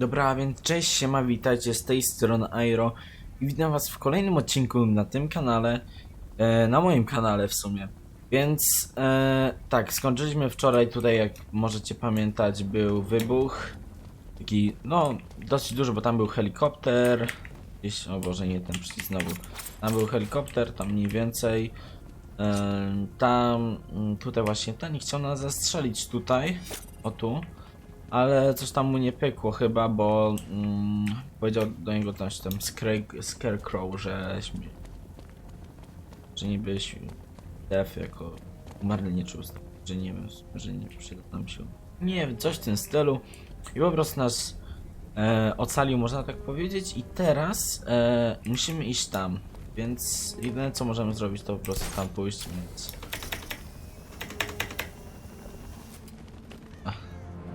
Dobra, a więc cześć, siema, witajcie z tej strony Airo i witam was w kolejnym odcinku na tym kanale, e, na moim kanale w sumie. Więc e, tak, skończyliśmy wczoraj tutaj, jak możecie pamiętać, był wybuch. Taki, no, dosyć duży, bo tam był helikopter. Gdzieś, o Boże, nie ten przycisk znowu. Tam był helikopter, tam mniej więcej. E, tam, mm, tutaj właśnie ten chciał nas zastrzelić tutaj, o tu. Ale coś tam mu nie pykło chyba, bo mm, powiedział do niego tam Scare- Scarecrow, że że niby Def jako umarły nie czuł, że nie wiem, że nie przyda nam się. Nie wiem, coś w tym stylu. I po prostu nas e, ocalił, można tak powiedzieć. I teraz e, musimy iść tam. Więc jedyne co możemy zrobić to po prostu tam pójść, więc...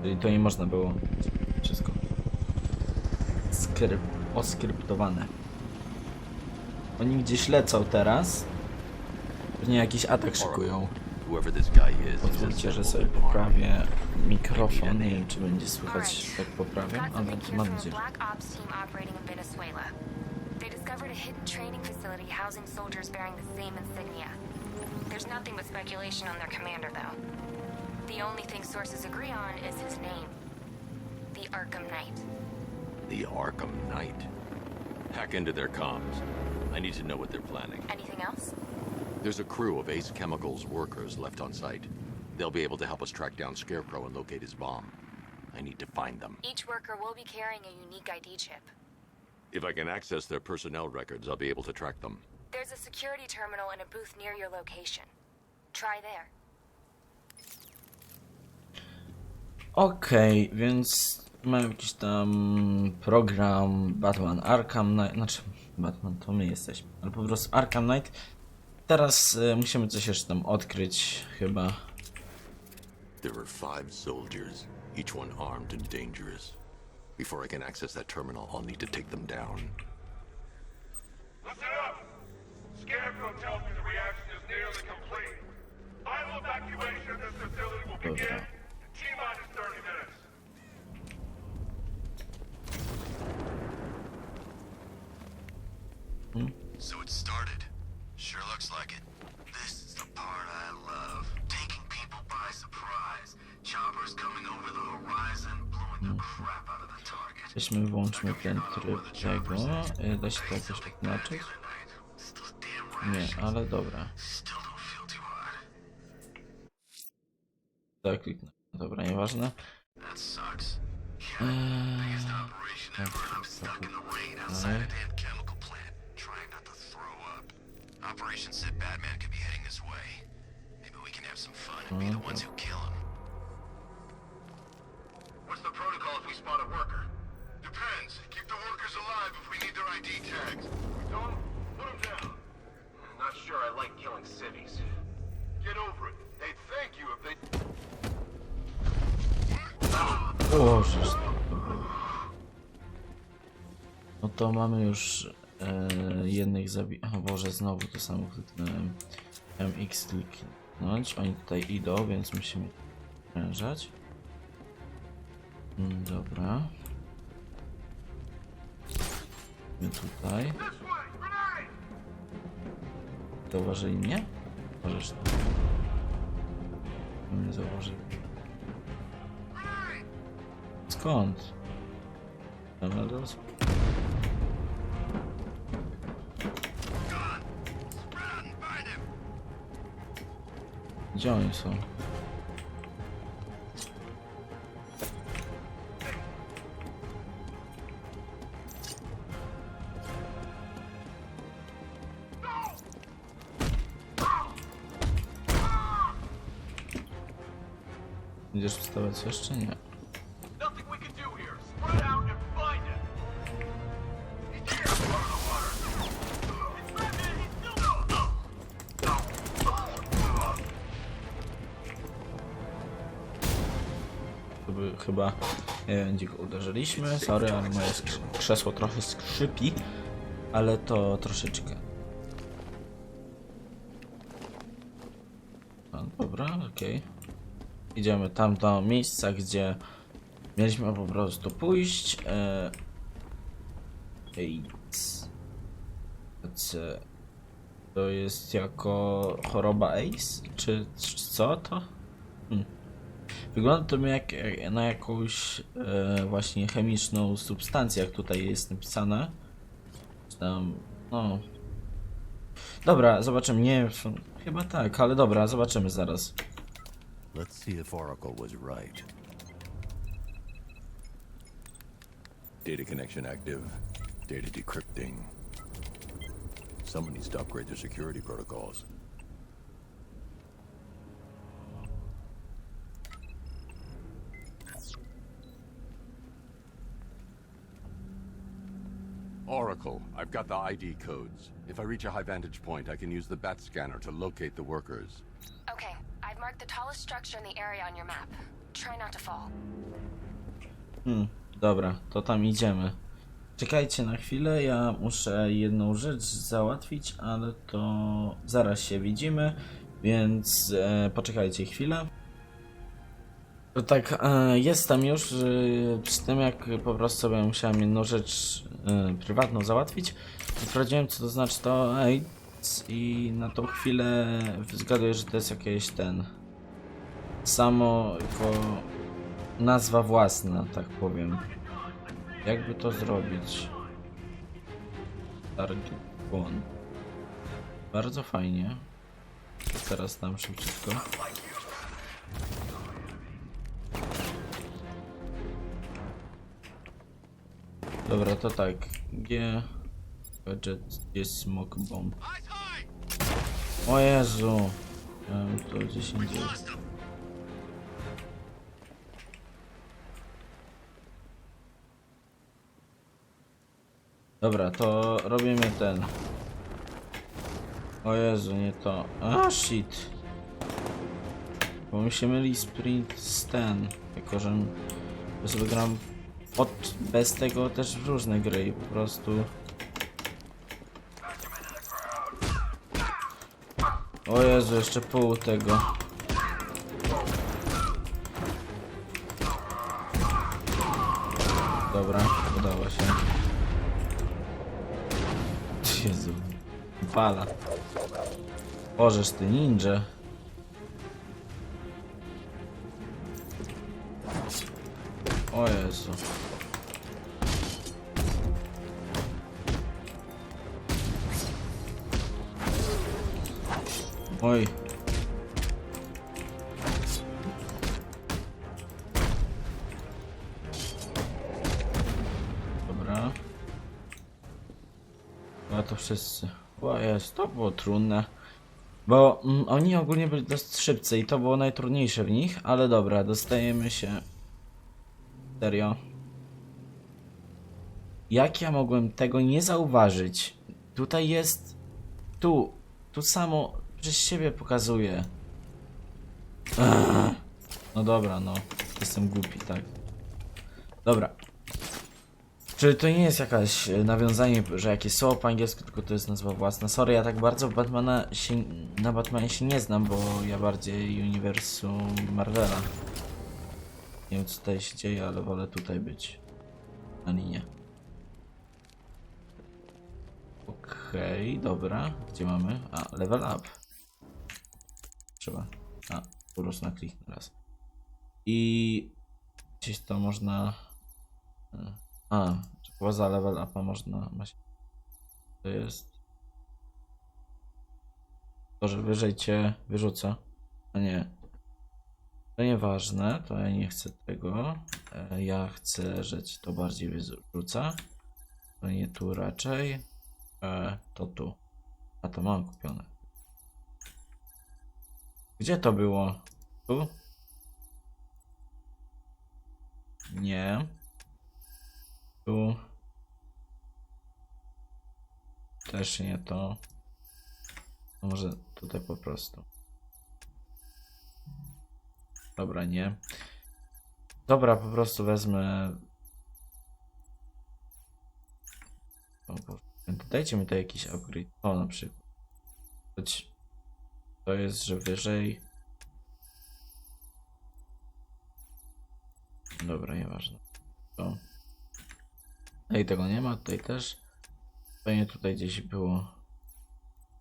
Czyli to nie można było wszystko skryp oskryptowane. Oni gdzieś lecą teraz. Pewnie jakiś atak szykują. Pozwólcie, że sobie poprawię mikrofon. Nie wiem, czy będzie słychać, jak poprawiam, Got ale mam nadzieję. They discovered a hidden training facility housing soldiers bearing the same insignia. There's nothing but speculation on their commander, though. The only thing sources agree on is his name. The Arkham Knight. The Arkham Knight. Hack into their comms. I need to know what they're planning. Anything else? There's a crew of Ace Chemicals workers left on site. They'll be able to help us track down Scarecrow and locate his bomb. I need to find them. Each worker will be carrying a unique ID chip. If I can access their personnel records, I'll be able to track them. There's a security terminal in a booth near your location. Try there. Okej, więc mamy jakiś tam program Batman Arkham Knight, znaczy Batman to my jesteśmy, ale po prostu Arkham Knight. Teraz e, musimy coś jeszcze tam odkryć chyba. There are five soldiers, each one armed and dangerous. Before I can access that terminal, I'll need to take them down. Listen up! Scarecrow tells me the reaction is nearly complete. Final evacuation of this facility will begin Dobra. in T-minus 30 minutes. So it started. Sure looks like it. This is the part I love. Taking people by surprise. Choppers coming over the horizon, blowing the crap out of the target. Weźmy, włączmy ten tryb tego. E, Da się to jakoś odznaczyć? Right. Nie, ale dobra. Tak, kliknę. Dobra, nieważne. Eee, Biggest operation ever, Operation said Batman could be heading this way. Maybe we can have some fun and be the ones who kill him. What's the protocol if we spot a worker? Depends. Keep the workers alive if we need their ID tags. Don't put them down. not sure I like killing cities. Get over it. They'd thank you if they... O, żeż to było. No to mamy już e, jednych zabi... O Boże, znowu to samo kliknąłem. MX kliknąć. Oni tutaj idą, więc musimy prężać. Mm, Dobra. My tutaj. Zauważyli mnie? Możesz. Nie zauważyli. Skąd? Emeralds? Gdzie oni są? Będziesz wstawać jeszcze? Nie. By chyba nie wiem, gdzie go uderzyliśmy. Sorry, ale moje krzesło trochę skrzypi, ale to troszeczkę. No, dobra, okej. Idziemy tam do miejsca, gdzie Mieliśmy po prostu pójść. E... C. To jest jako choroba AIDS? Czy, czy co to? Hmm. Wygląda to jak, jak na jakąś e, właśnie chemiczną substancję, jak tutaj jest napisane. Tam, no. Dobra, zobaczymy. Nie, chyba tak, ale dobra, zobaczymy zaraz. Let's see if Oracle was right. Data connection active. Data decrypting. Someone needs to upgrade their security protocols. Oracle, I've got the ID codes. If I reach a high vantage point, I can use the bat scanner to locate the workers. Okay, I've marked the tallest structure in the area on your map. Try not to fall. Hmm, dobra, to tam idziemy. Czekajcie na chwilę, ja muszę jedną rzecz załatwić, ale to zaraz się widzimy, więc e, poczekajcie chwilę. To tak, e, jestem już e, przy tym, jak po prostu sobie musiałem jedną rzecz prywatną załatwić. Sprawdziłem, co to znaczy to AIDS i na tą chwilę zgaduję, że to jest jakieś ten... Samo jako nazwa własna, tak powiem. Jakby to zrobić? Target one. Bardzo fajnie. Teraz tam szybciutko. Dobra, to tak. G... Gadget jest smoke bomb. O Jezu! Miałem to gdzieś indziej. Dobra, to robimy ten. O Jezu, nie to. A shit. Bo mi się myli sprint z ten. Jako, że ja sobie gram od, bez tego też w różne gry po prostu. O Jezu, jeszcze pół tego. Dobra, udało się. Jezu. Fala. Bożeż ty ninja. O Jezu. Oj. Dobra. No to wszyscy. O jest, to było trudne. Bo mm, oni ogólnie byli dość szybcy i to było najtrudniejsze w nich, ale dobra, dostajemy się. Serio. Jak ja mogłem tego nie zauważyć? Tutaj jest. Tu. Tu samo przez siebie pokazuje. No dobra, no. Jestem głupi, tak. Dobra. Czy to nie jest jakaś e, nawiązanie, że jakieś słowo po angielsku, tylko to jest nazwa własna? Sorry, ja tak bardzo Batmana się, na Batmanie się nie znam, bo ja bardziej uniwersum Marvela. Nie wiem co tutaj się dzieje, ale wolę tutaj być. Na linie. Okej, dobra. Gdzie mamy? A, level up. Trzeba. A, po prostu na klik raz. I gdzieś to można. e, A, poza level upa można. To jest. To, że wyżej cię wyrzuca. A nie. To nieważne, to ja nie chcę tego. E, Ja chcę, że ci to bardziej wyrzuca. To nie tu raczej. E, to tu. A to mam kupione. Gdzie to było? Tu? Nie. Tu. Też nie to. No może tutaj po prostu. Dobra, nie. Dobra, po prostu wezmę. Dajcie mi to jakiś upgrade. O, na przykład. Choć To jest, że wyżej. Dobra, nieważne. To. Tutaj tego nie ma, tutaj też. Pewnie tutaj gdzieś było.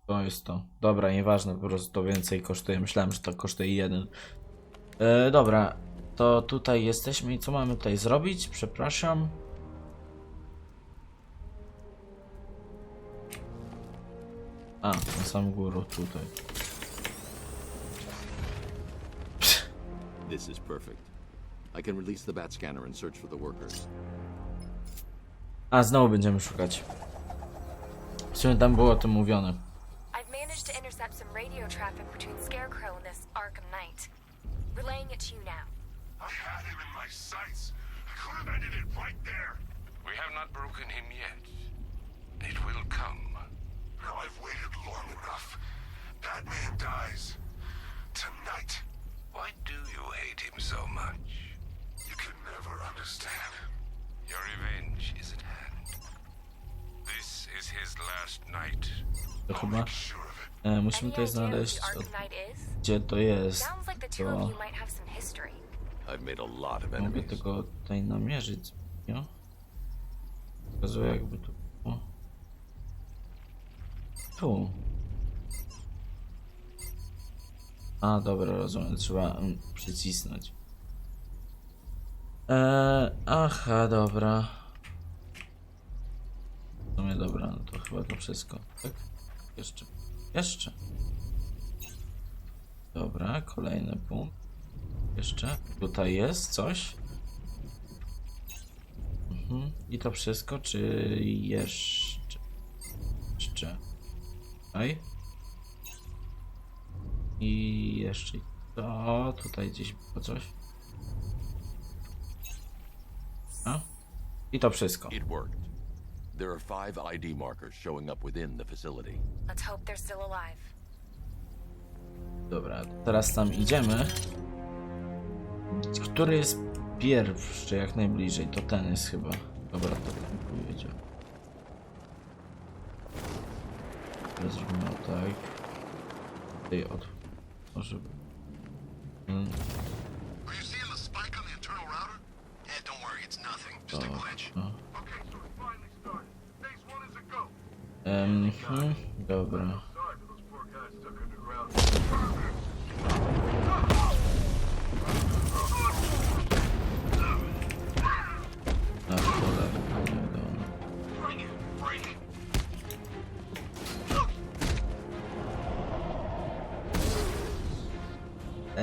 To jest to. Dobra, nieważne, po prostu to więcej kosztuje. Myślałem, że to kosztuje jeden. E, dobra, to tutaj jesteśmy i co mamy tutaj zrobić? Przepraszam. A, na sam górę tutaj. This is perfect. I can release the bat scanner and search for the workers. A, znowu będziemy szukać. W sumie tam było o tym mówione. I've managed to intercept some radio traffic between Scarecrow and this Arkham Knight. Relaying it to you now. I had him in my sights. I could have ended it right there. We have not broken him yet. It will come. Now I've waited long enough. Batman dies. Tonight. You hate him so much? You can never understand. Your revenge is at hand. This is his last night. To chyba e, musimy tutaj znaleźć, o, gdzie to jest. To. I've made a lot of mogę enemies. tego tutaj namierzyć. Nie? Pokazuję jakby tu. O. Tu. A, dobra, rozumiem. Trzeba mm, przycisnąć. Eee, aha, dobra. W sumie dobra, no to chyba to wszystko. Tak? Jeszcze. Jeszcze. Dobra, kolejny punkt. Jeszcze. Tutaj jest coś. Mhm. I to wszystko, czy jeszcze? Jeszcze. Tutaj. I jeszcze. To tutaj gdzieś było coś. A? I to wszystko. It worked. There are five ID markers showing up within the facility. Let's hope they're still alive. Dobra, teraz tam idziemy. Który jest pierwszy, jak najbliżej? To ten jest chyba. Dobra, to ten powiedział. Teraz zrobimy tak. Tutaj od... Może... Mm, Are you seeing the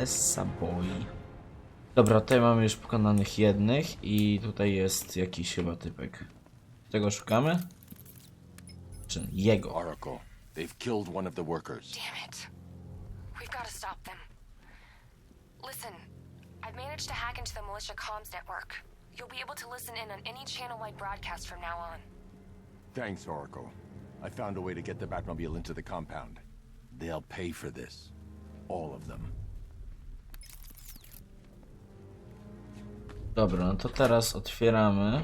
Essa boy. Dobra, tutaj mamy już pokonanych jednych i tutaj jest jakiś chyba typek. Tego szukamy? Czy jego? Oracle, they've killed one of the workers. Damn it. We've got to stop them. Listen, I've managed to hack into the militia comms network. You'll be able to listen in on any channel-wide broadcast from now on. Thanks, Oracle. I found a way to get the Batmobile into the compound. They'll pay for this. All of them. Dobra, no to teraz otwieramy.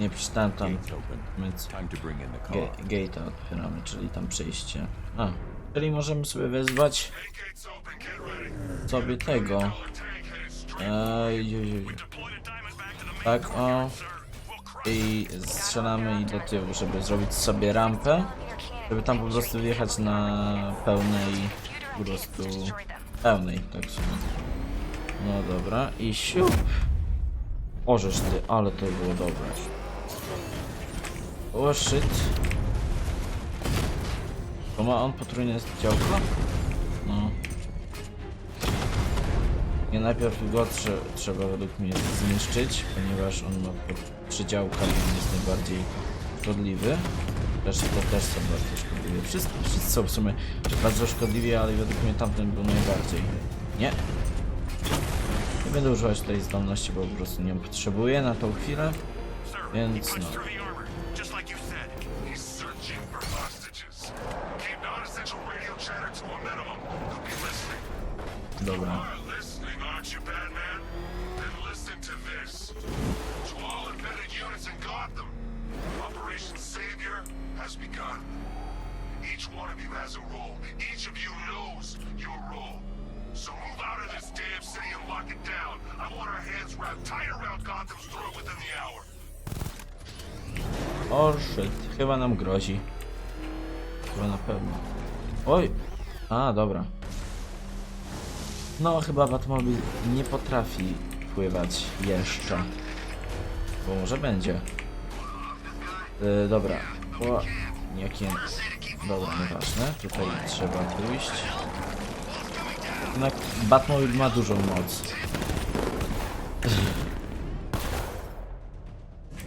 Nie przeczytałem tam. Więc gate'a otwieramy, czyli tam przejście. A, czyli możemy sobie wezwać sobie tego. Ej, ju. Tak, o. I strzelamy i do tyłu, żeby zrobić sobie rampę. Żeby tam po prostu wjechać na pełnej, po prostu pełnej, tak w sumie. No dobra, i siup. Ożeż ty, ale to było dobre. O shit. To ma on potrójne działko? No. Nie najpierw go trze trzeba według mnie zniszczyć, ponieważ on ma trzy działka i on jest najbardziej szkodliwy. Zresztą to też są bardzo szkodliwe. Wszyscy, wszyscy są w sumie bardzo szkodliwi, ale według mnie tamten był najbardziej. Nie. Nie będę używać tej zdolności, bo po prostu nie potrzebuję na tą chwilę. Więc no. Dobra. Each one of you has a role. Each of you knows your role. So move out of this damn city and lock it down. I want our hands wrapped tight around Gotham's throat within the hour. O shit, chyba nam grozi. Chyba na pewno. Oj! A, dobra. No, chyba Batmobil nie potrafi pływać jeszcze. Bo może będzie. Yy, dobra. O, jakie... Dobra, nieważne. Tutaj trzeba pójść. Jednak Batmobil ma dużą moc.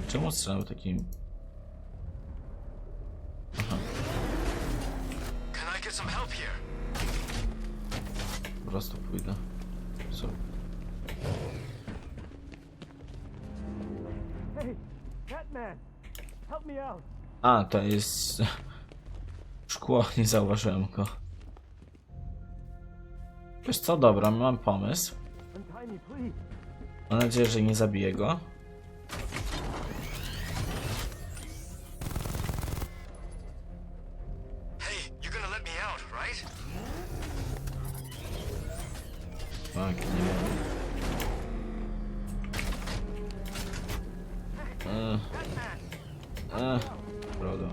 Czemu strzelał takim... Here? Po prostu pójdę. Co? A, to jest... Szkło, nie zauważyłem go. Wiesz co, dobra, mam pomysł. Mam nadzieję, że nie zabiję go. Tak, nie. Eee, Brodo.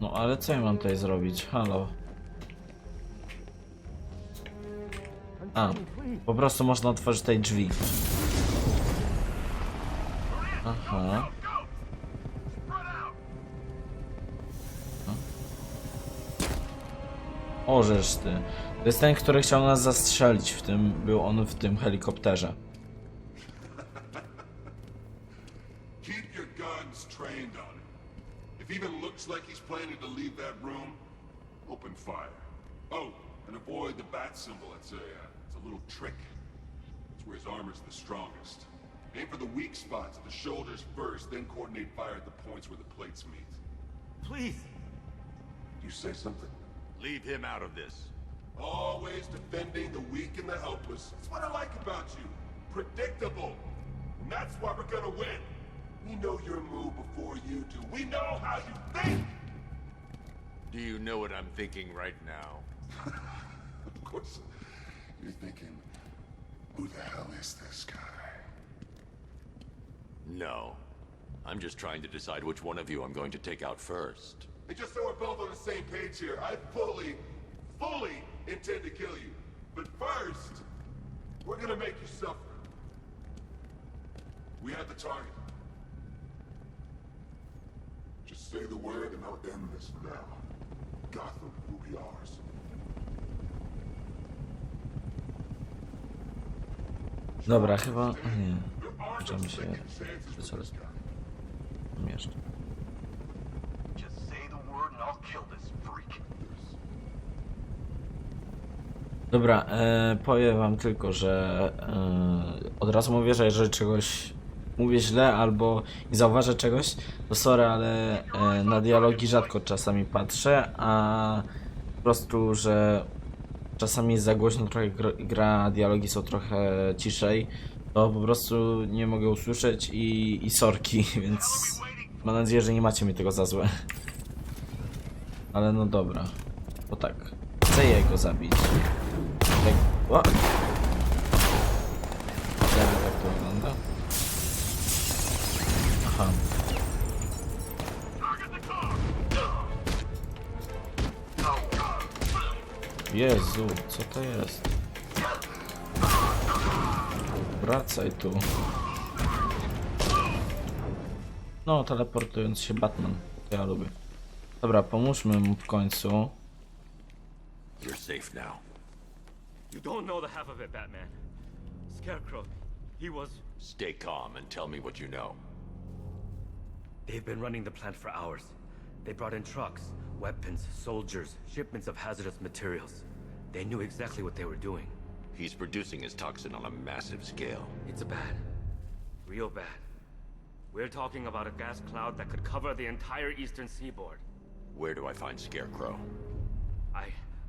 No ale co ja mam tutaj zrobić? Halo. A, po prostu można otworzyć tej drzwi. Aha. Orzesz ty. To jest ten, który chciał nas zastrzelić w tym, był on w tym helikopterze. To open fire. Oh, and avoid the bat symbol. A little trick. It's where his armor's the strongest. Aim for the weak spots at the shoulders first, then coordinate fire at the points where the plates meet. Please. You say something? Leave him out of this. Always defending the weak and the helpless. That's what I like about you. Predictable. And that's why we're gonna win. We know your move before you do. We know how you think! Do you know what I'm thinking right now? Of course, you're thinking, who the hell is this guy? No. I'm just trying to decide which one of you I'm going to take out first. And just so we're both on the same page here, I fully, fully intend to kill you. But first, we're gonna make you suffer. We have the target. Just say the word and I'll end this now. Gotham will be ours. Dobra, chyba... Nie. Możemy się wycoraz-. Mieszczę. Dobra, e, powiem wam tylko, że e, od razu mówię, że jeżeli czegoś mówię źle albo nie zauważę czegoś, to sorry, ale e, na dialogi rzadko czasami patrzę, a po prostu, że czasami jest za głośno trochę gr gra, dialogi są trochę ciszej, to po prostu nie mogę usłyszeć i, i sorki, więc mam nadzieję, że nie macie mi tego za złe. Ale no dobra, bo tak, chcę jego zabić. Tak. O! Jezu, co to jest? Wracaj tu. No, teleportując się Batman. To ja lubię. Dobra, pomóżmy mu w końcu. You're safe now. You don't know the half of it, Batman. Scarecrow, he was. Stay calm and tell me what you know. They've been running the plant for hours. They brought in trucks, weapons, soldiers, shipments of hazardous materials. They knew exactly what they were doing. He's producing his toxin on a massive scale. It's a bad. Real bad. We're talking about a gas cloud that could cover the entire eastern seaboard. Where do I find Scarecrow? I,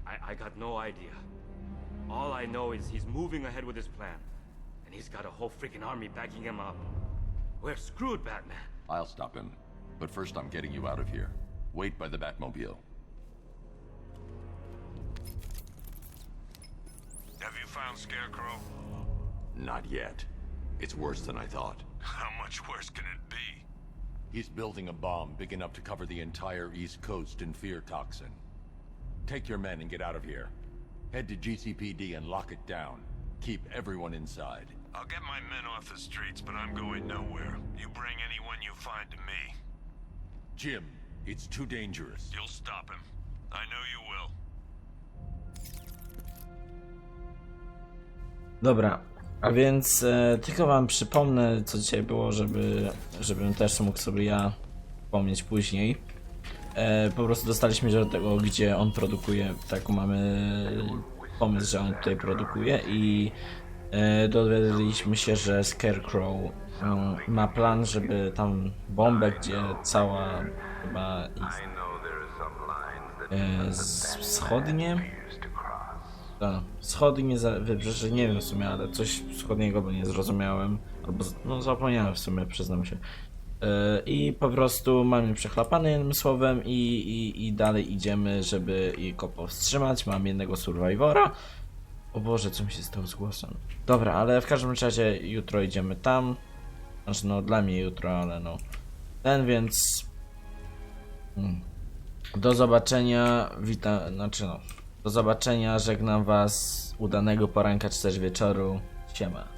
I, I got no idea. All I know is he's moving ahead with his plan. And he's got a whole freaking army backing him up. We're screwed, Batman. I'll stop him. But first, I'm getting you out of here. Wait by the Batmobile. Have you found Scarecrow? Not yet. It's worse than I thought. How much worse can it be? He's building a bomb big enough to cover the entire East Coast in fear toxin. Take your men and get out of here. Head to GCPD and lock it down. Keep everyone inside. I'll get my men off the streets, but I'm going nowhere. You bring anyone you find to me. Jim, it's too dangerous. You'll stop him. I know you will. Dobra, a więc e, tylko wam przypomnę, co dzisiaj było, żeby, żebym też mógł sobie ja wspomnieć później. E, po prostu dostaliśmy się do tego, gdzie on produkuje, tak mamy pomysł, że on tutaj produkuje i e, dowiedzieliśmy się, że Scarecrow ma plan, żeby tam bombę, gdzie cała chyba e, z- wschodnie tak, wschodnie wybrzeże, nie wiem w sumie, ale coś wschodniego, bo nie zrozumiałem. Albo, no zapomniałem w sumie, przyznam się. Yy, I po prostu mamy przechlapany jednym słowem i, i, i dalej idziemy, żeby go powstrzymać. Mam jednego survivora. O Boże, co mi się stało z głosem. Dobra, ale w każdym razie jutro idziemy tam. Znaczy no dla mnie jutro, ale no. Ten więc... Mm. Do zobaczenia, witam, znaczy no, do zobaczenia, żegnam was, udanego poranka czy też wieczoru, siema.